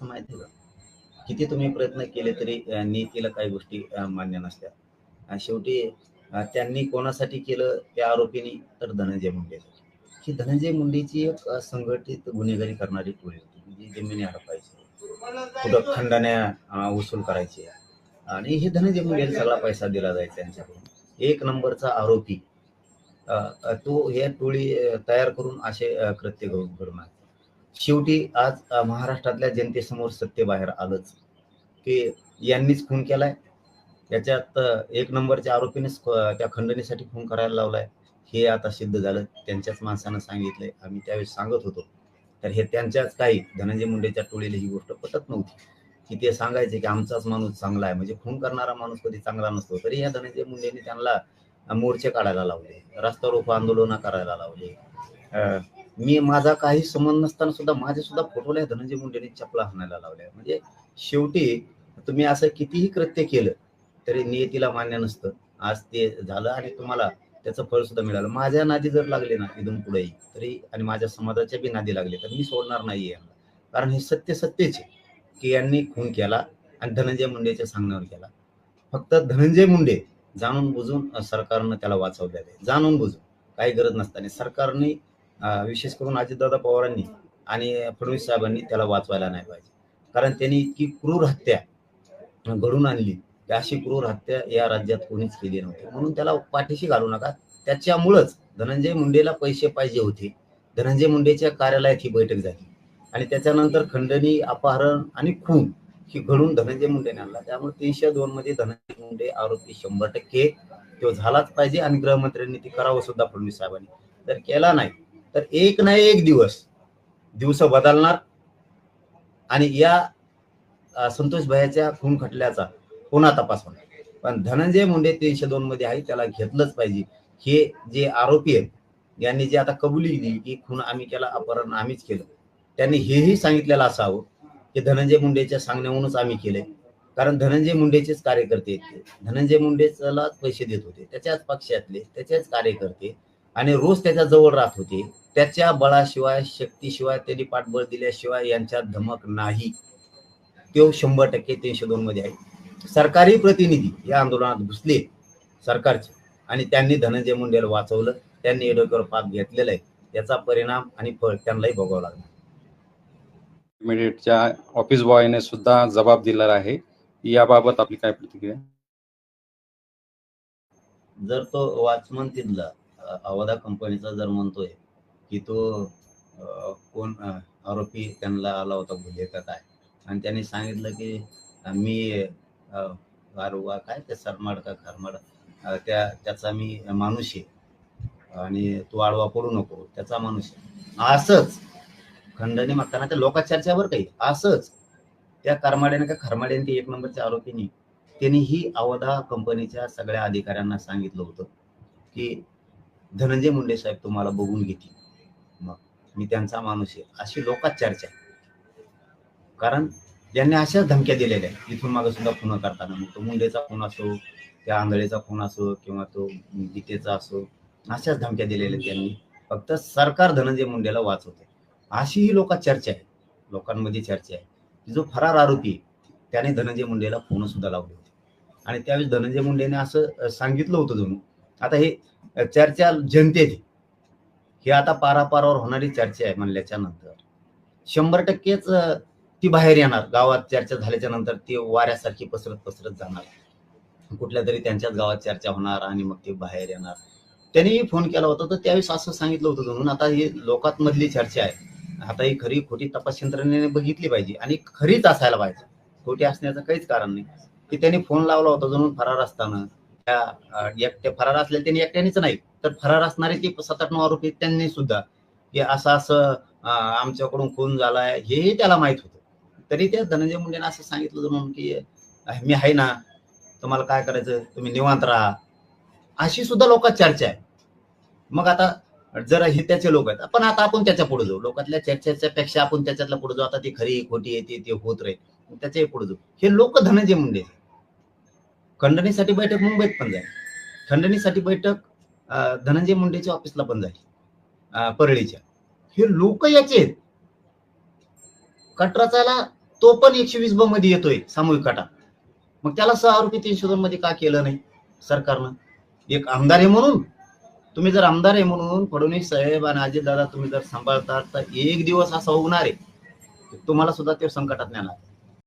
असतं माहिती का किती तुम्ही प्रयत्न केले तरी नीतीला काही गोष्टी मान्य नसत्या शेवटी त्यांनी कोणासाठी केलं त्या आरोपींनी तर धनंजय मुंडेसाठी ही धनंजय मुंडेची एक संघटित गुन्हेगारी करणारी टोळी होती. जी जमिनी हडपायची कुठं खंडाने वसूल करायची. आणि हे धनंजय मुंडेला सगळा पैसा दिला जायचा त्यांच्याकडून. एक नंबरचा आरोपी तो हे टोळी तयार करून असे कृत्य घडून घडून शेवटी आज महाराष्ट्रातल्या जनतेसमोर सत्य बाहेर आलंच. की यांनीच खून केलाय. याच्यात एक नंबरच्या आरोपीनेच त्या खंडणीसाठी खून करायला लावलाय. हे आता सिद्ध झालं. त्यांच्याच माणसानं सांगितलंय. आम्ही त्यावेळेस सांगत होतो. तर हे त्यांच्याच काही धनंजय मुंडेच्या टोळीला ही गोष्ट पटत नव्हती. की ते सांगायचे की आमचाच माणूस चांगला आहे. म्हणजे खून करणारा माणूस कधी चांगला नसतो. तरी या धनंजय मुंडेने त्यांना मोर्चे काढायला लावले. रस्ता रोको आंदोलन करायला लावले. मी माझा काही संबंध नसताना सुद्धा माझे सुद्धा फोटोला या धनंजय मुंडेने चपला हाणायला लावल्या. म्हणजे शेवटी तुम्ही असं कितीही कृत्य केलं तरी नियतीला मान्य नसतं. आज ते झालं आणि तुम्हाला त्याचं फळ सुद्धा मिळालं. माझ्या नादी जर लागले ना इथून पुढे तरी आणि माझ्या समाजाच्या बी नादी लागले तर मी सोडणार नाही यांना. कारण हे सत्य सत्यच आहे की यांनी खून केला आणि धनंजय मुंडेच्या सांगण्यावर केला. फक्त धनंजय मुंडे जाणून बुजून सरकारनं त्याला वाचवलेलं आहे जाणून बुजून. काही गरज नसताना. सरकारने विशेष करून अजितदादा पवारांनी आणि फडणवीस साहेबांनी त्याला वाचवायला नाही पाहिजे. कारण त्यांनी इतकी क्रूर हत्या घडून आणली अशी क्रूर हत्या या राज्यात कोणीच केली नव्हती. म्हणून त्याला पाठीशी घालू नका. त्याच्यामुळंच धनंजय मुंडेला पैसे पाहिजे होते. धनंजय मुंडेच्या कार्यालयात ही बैठक झाली. आणि त्याच्यानंतर खंडणी अपहरण आणि खून ही घडून धनंजय मुंडेने आणला. त्यामुळे तीनशे दोन मध्ये धनंजय मुंडे आरोपी शंभर टक्के तो झालाच पाहिजे आणि गृहमंत्र्यांनी ती करावं सुद्धा फडणवीस साहेबांनी. जर केला नाही. तर एक ना एक दिवस दिवस बदलणार आणि या संतोष भयाच्या खून खटल्याचा पुन्हा तपास होणार. पण धनंजय मुंडे तीनशे दोन मध्ये आहे त्याला घेतलंच पाहिजे. हे जे आरोपी आहेत यांनी जे आता कबुली दिली की खून आम्ही केला अपहरण आम्हीच केलं. त्यांनी हेही सांगितलेलं असावं की धनंजय मुंडेच्या सांगण्यावरूनच आम्ही केले कारण धनंजय मुंडेचेच कार्यकर्ते आहेत धनंजय मुंडेलाच पैसे देत होते. त्याच्याच पक्षातले त्याचेच कार्यकर्ते आणि रोज त्याच्याजवळ राहत होते. त्याच्या बळाशिवाय शक्तीशिवाय त्यांनी पाठबळ दिल्याशिवाय यांच्यात धमक नाही. तो शंभर टक्के तीनशे दोन मध्ये आहे. सरकारी प्रतिनिधी या आंदोलनात घुसले सरकारचे आणि त्यांनी धनंजय मुंडेला वाचवलं. त्यांनी हे डोक्यावर पाप घेतलेला आहे. त्याचा परिणाम आणि फळ त्यांनाही भोगावं लागलं इमिडिएटच्या ऑफिस बॉयने सुद्धा जबाब दिलेला आहे. याबाबत आपली काय प्रतिक्रिया जर तो वॉचमन तिथला अवधा कंपनीचा जर म्हणतोय की तो कोण आरोपी त्यांना आला होता गुन्हे का काय आणि त्यांनी सांगितलं की मी गारुवा काय ते सरमाड का खरमाड त्या त्याचा मी माणूस आहे. आणि तू आडवा पडू नको त्याचा माणूस आहे. असंच खंडणी मागताना त्या लोका चर्चावर काही असंच. त्या करमाड्याने का खरमाड्याने ते एक नंबरच्या आरोपीने त्यांनी ही अवधा कंपनीच्या सगळ्या अधिकाऱ्यांना सांगितलं होतं की धनंजय मुंडे साहेब तुम्हाला बघून घेतील. मी त्यांचा माणूस आहे. अशी लोकात चर्चा आहे. कारण यांनी अशाच धमक्या दिलेल्या आहेत. इथून मागे सुद्धा खून करताना. मग तो मुंडेचा खून असो त्या आंधळेचा खून असो किंवा तो गीतेचा असो अशाच धमक्या दिलेल्या आहेत त्यांनी. फक्त सरकार धनंजय मुंडेला वाचवते अशी ही लोकात चर्चा आहे. लोकांमध्ये चर्चा आहे. की जो फरार आरोपी आहे, त्याने धनंजय मुंडेला फोन सुद्धा लावले होते. आणि त्यावेळेस धनंजय मुंडेने असं सांगितलं होतं जणू. आता हे चर्चा जनतेची ही आता पारापारावर होणारी चर्चा आहे म्हणल्याच्या नंतर. शंभर टक्केच ती बाहेर येणार. गावात चर्चा झाल्याच्यानंतर ती वाऱ्यासारखी पसरत पसरत जाणार. कुठल्या तरी त्यांच्याच गावात चर्चा होणार आणि मग ते बाहेर येणार. त्यांनीही फोन केला होता तर त्यावेळेस असं सांगितलं होतं म्हणून. आता ही लोकात मधली चर्चा आहे. आता ही खरी खोटी तपास यंत्रणेने बघितली पाहिजे आणि खरीच असायला पाहिजे. खोटी असण्याचं काहीच कारण नाही. की त्यांनी फोन लावला होता जणून फरार असताना. त्या एकट्या फरार असल्या त्यांनी एकट्यानेच नाही. तर फरार असणारे ते सात आठ नऊ आरोपी त्यांनी सुद्धा की असं असं आमच्याकडून खून झालाय हेही त्याला माहीत होतं. तरी त्या धनंजय मुंडेने असं सांगितलं म्हणून की मी आहे ना तुम्हाला काय करायचं? तुम्ही निवांत राहा. अशी सुद्धा लोकात चर्चा आहे. मग आता जरा हे त्याचे लोक आहेत. पण आता आपण त्याच्या पुढे जाऊ. लोकातल्या चर्चेच्या पेक्षा आपण त्याच्यातल्या पुढे जाऊ. आता ती खरी खोटी येते ते- होत राहील. त्याच्याही पुढे जाऊ. हे लोक धनंजय मुंडे आहेत. खंडणीसाठी बैठक मुंबईत पण जाईल खंडणीसाठी बैठक धनंजय मुंडेच्या ऑफिसला पण झाली. परळीच्या. हे लोक याचे आहेत. तो पण एकशे वीस ब मध्ये येतोय सामूहिक कटा. मग त्याला सहा रुपये तीनशे दोन मध्ये का केलं नाही सरकारनं? एक आमदार आहे म्हणून तुम्ही जर आमदार आहे म्हणून फडणवीस साहेब आणि अजित दादा तुम्ही जर सांभाळता तर एक दिवस असा होणार आहे. तुम्हाला सुद्धा ते संकटात नेणार.